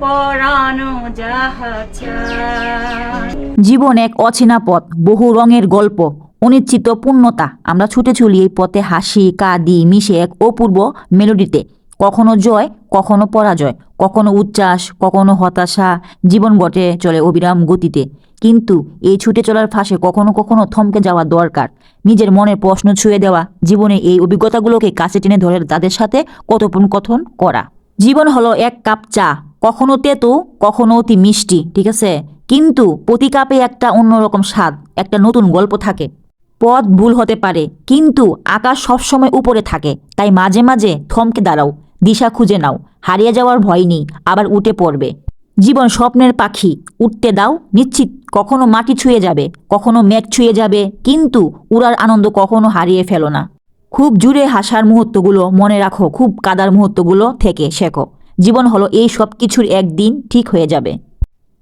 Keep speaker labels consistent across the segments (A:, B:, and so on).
A: পরানো
B: জীবন এক অচেনা পথ, বহু রঙের গল্প, অনিশ্চিত পূর্ণতা। আমরা ছুটে চলি এই পথে হাসি, কাঁদি, মিশে এক অপূর্ব মেলোডিতে। কখনো জয়, কখনো পরাজয়, কখনো উচ্ছ্বাস, কখনো হতাশা। জীবন গটে চলে অবিরাম গতিতে। কিন্তু এই ছুটে চলার ফাঁসে কখনো কখনো থমকে যাওয়া দরকার। নিজের মনের প্রশ্ন ছুঁয়ে দেওয়া, জীবনে এই অভিজ্ঞতাগুলোকে কাছে টেনে ধরে তাদের সাথে কথোপকথন করা। জীবন হলো এক কাপ চা। কখনো তেতো, কখনো অতি মিষ্টি, ঠিক আছে? কিন্তু প্রতি কাপে একটা অন্যরকম স্বাদ, একটা নতুন গল্প থাকে। পথ ভুল হতে পারে, কিন্তু আকাশ সবসময় উপরে থাকে। তাই মাঝে মাঝে থমকে দাঁড়াও, দিশা খুঁজে নাও। হারিয়ে যাওয়ার ভয় নেই, আবার উঠে পড়বে। জীবন স্বপ্নের পাখি, উঠতে দাও, নিশ্চিত কখনো মাটি ছুঁয়ে যাবে, কখনো মেঘ ছুঁয়ে যাবে, কিন্তু উড়ার আনন্দ কখনো হারিয়ে ফেলো না। খুব জুড়ে হাসার মুহূর্তগুলো মনে রাখো, খুব কাদার মুহূর্তগুলো থেকে শেখো। জীবন হলো এই সব কিছুর একদিন, ঠিক হয়ে যাবে।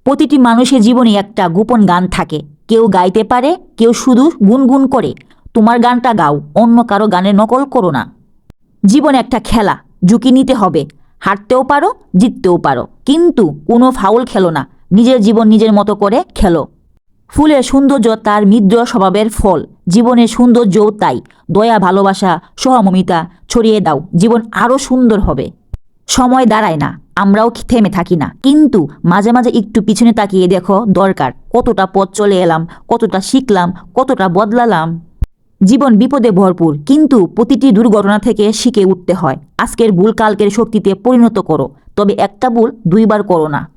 B: প্রতিটি মানুষের জীবনে একটা গোপন গান থাকে। কেউ গাইতে পারে, কেউ শুধু গুনগুন করে। তোমার গানটা গাও, অন্য কারও গানের নকল করো না। জীবন একটা খেলা, ঝুঁকি নিতে হবে। হারতেও পারো, জিততেও পারো। কিন্তু কোনো ফাউল খেলো না। নিজের জীবন নিজের মতো করে খেলো। ফুলের সৌন্দর্য তার মিদ্র স্বভাবের ফল। জীবনের সৌন্দর্যও তাই। দয়া, ভালোবাসা সহমমিতা ছড়িয়ে দাও। জীবন আরও সুন্দর হবে। সময় দাঁড়ায় না। আমরাও থেমে থাকি না। কিন্তু মাঝে মাঝে একটু পিছনে তাকিয়ে দেখো দরকার। কতটা পথ চলে এলাম, কতটা শিখলাম, কতটা বদলালাম। জীবন বিপদে ভরপুর। কিন্তু প্রতিটি দুর্ঘটনা থেকে শিখে উঠতে হয়। আজকের ভুল কালকের শক্তিতে পরিণত করো। তবে একটা ভুল দুইবার করো না।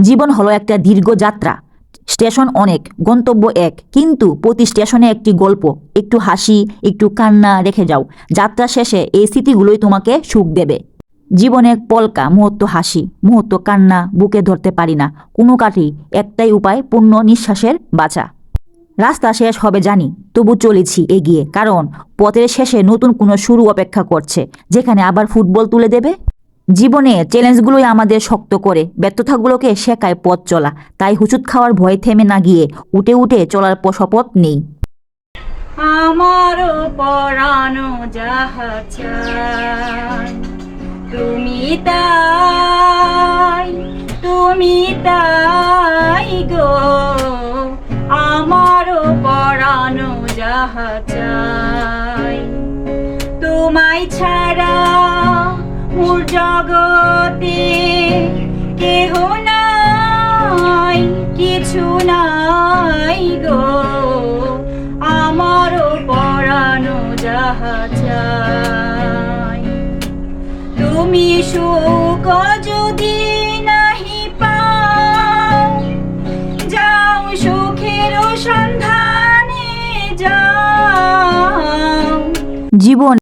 B: জীবন হলো একটা দীর্ঘ যাত্রা। স্টেশন অনেক, গন্তব্য এক। কিন্তু প্রতি স্টেশনে একটি গল্প, একটু হাসি, একটু কান্না রেখে যাও। যাত্রা শেষে এই স্মৃতিগুলোই তোমাকে সুখ দেবে। জীবনে পলকা, মুহূর্ত হাসি, মুহূর্ত কান্না বুকে ধরতে পারি না। কোনো কাঠি, একটাই উপায়, পূর্ণ নিঃশ্বাসের বাঁচা। রাস্তা শেষ হবে জানি, তবু চলেছি, এগিয়ে। কারণ পথের শেষে নতুন কোনো শুরু অপেক্ষা করছে, যেখানে আবার ফুটবল তুলে দেবে? জীবনে চ্যালেঞ্জগুলোই আমাদের শক্ত করে, ব্যর্থতাগুলোকে শেখায় পথ চলা। তাই হুচুট খাওয়ার ভয় থেমে না গিয়ে উঠে উঠে চলার শপথ নেই।
A: যাহা তুমি তাই তুমি তাই গো। আমারও পরানো যাহা চাই তোমায় ছাড়া জগতে কেহ নাই, কিছু নাই গো। আমারও পরানো যাহা তুমি সুখ যদি নাহি পাও, যাও সুখের সন্ধানে যাও।
B: জীবন